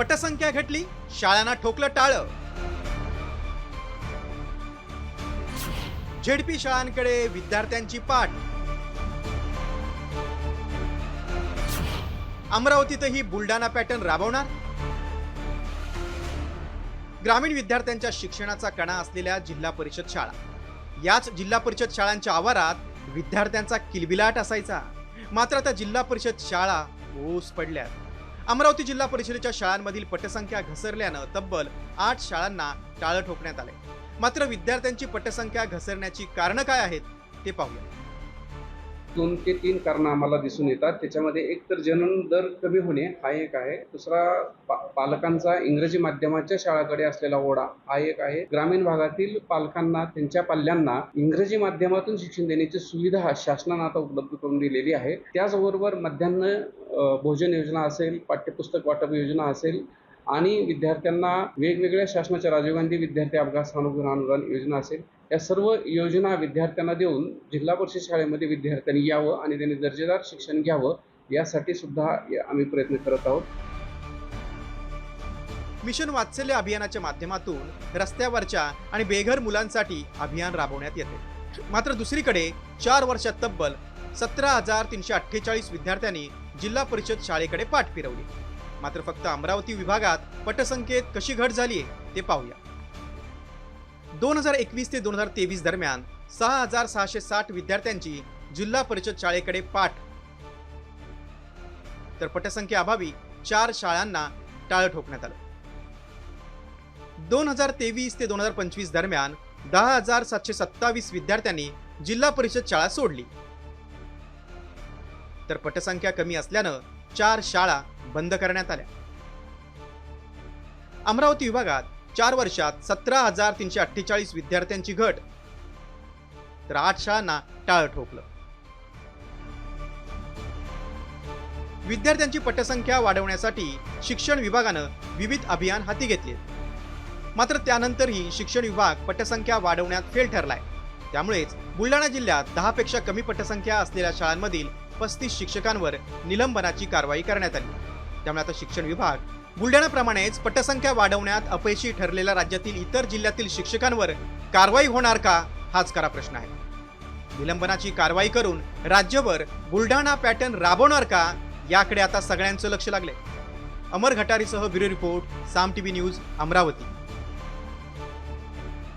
पटसंख्या घटली शाळांना ठोकलं टाळ. झेडपी शाळांकडे विद्यार्थ्यांची पाठ. अमरावतीतही बुलडाणा पॅटर्न राबवणार. ग्रामीण विद्यार्थ्यांच्या शिक्षणाचा कणा असलेल्या जिल्हा परिषद शाळा. याच जिल्हा परिषद शाळांच्या आवारात विद्यार्थ्यांचा किलबिलाट असायचा. मात्र आता जिल्हा परिषद शाळा ओस पडल्यात. अमरावती जिल्हा परिषदेच्या शाळांमधील पटसंख्या घसरल्यानं तब्बल आठ शाळांना टाळं ठोकण्यात आले. मात्र विद्यार्थ्यांची पटसंख्या घसरण्याची कारणं काय आहेत ते पाहूया. दोन ते तीन कारणं आम्हाला दिसून येतात. त्याच्यामध्ये एक तर जनन दर कमी होणे हा एक आहे. दुसरा पा पालकांचा इंग्रजी माध्यमाच्या शाळाकडे असलेला ओढा हा एक आहे. ग्रामीण भागातील पालकांना त्यांच्या पाल्यांना इंग्रजी माध्यमातून शिक्षण देण्याची सुविधा शासनानं आता उपलब्ध करून दिलेली आहे. त्याचबरोबर मध्यान्ह भोजन योजना असेल पाठ्यपुस्तक वाटप योजना असेल आणि विद्यार्थ्यांना वेगवेगळ्या शासनाच्या राजीव गांधी विद्यार्थी अपघात सानुग्रह अनुदान योजना असेल या सर्व योजना विद्यार्थ्यांना देऊन जिल्हा परिषद शाळेमध्ये विद्यार्थ्यांनी यावं आणि त्यांनी दर्जेदार शिक्षण घ्यावं यासाठी सुद्धा आम्ही प्रयत्न करत आहोत. मिशन वात्सल्य अभियानाच्या माध्यमातून रस्त्यावरच्या आणि बेघर मुलांसाठी अभियान राबवण्यात येते. मात्र दुसरीकडे चार वर्षात तब्बल सतरा हजार तीनशे अठ्ठेचाळीस विद्यार्थ्यांनी जिल्हा परिषद शाळेकडे पाठ फिरवली. मात्र फक्त अमरावती विभागात पटसंख्येत कशी घट झाली ते पाहूया. दोन हजार एकवीस ते दोन हजार तेवीस दरम्यान सहा हजार सहाशे साठ विद्यार्थ्यांची जिल्हा परिषद शाळेकडे पाठ. तर पटसंख्येअभावी चार शाळांना टाळं ठोकण्यात आलं. दोन हजार तेवीस ते दोन हजार पंचवीस दरम्यान दहा हजार सातशे सत्तावीस विद्यार्थ्यांनी जिल्हा परिषद शाळा सोडली. तर पटसंख्या कमी असल्यानं चार शाळा बंद करण्यात आल्या. अमरावती विभागात चार वर्षात सतरा हजार तीनशे अठ्ठेचाळीस विद्यार्थ्यांची घट. तर आठ शाळांना टाळं ठोकलं. विद्यार्थ्यांची पटसंख्या वाढवण्यासाठी शिक्षण विभागानं विविध अभियान हाती घेतले. मात्र त्यानंतरही शिक्षण विभाग पटसंख्या वाढवण्यात फेल ठरलाय. त्यामुळेच बुलढाणा जिल्ह्यात दहा पेक्षा कमी पटसंख्या असलेल्या शाळांमधील पस्तीस शिक्षकांवर निलंबनाची कारवाई करण्यात आली. त्यामुळे आता शिक्षण विभाग बुलढाण्याप्रमाणेच पटसंख्या वाढवण्यात अपयशी ठरलेल्या राज्यातील इतर जिल्ह्यातील शिक्षकांवर कारवाई होणार का? हाच खरा प्रश्न आहे. निलंबनाची कारवाई करून राज्यभर बुलढाणा पॅटर्न राबवणार का? याकडे आता सगळ्यांचं लक्ष लागले Amar घटारीसह bureau report Saam TV news Amravati.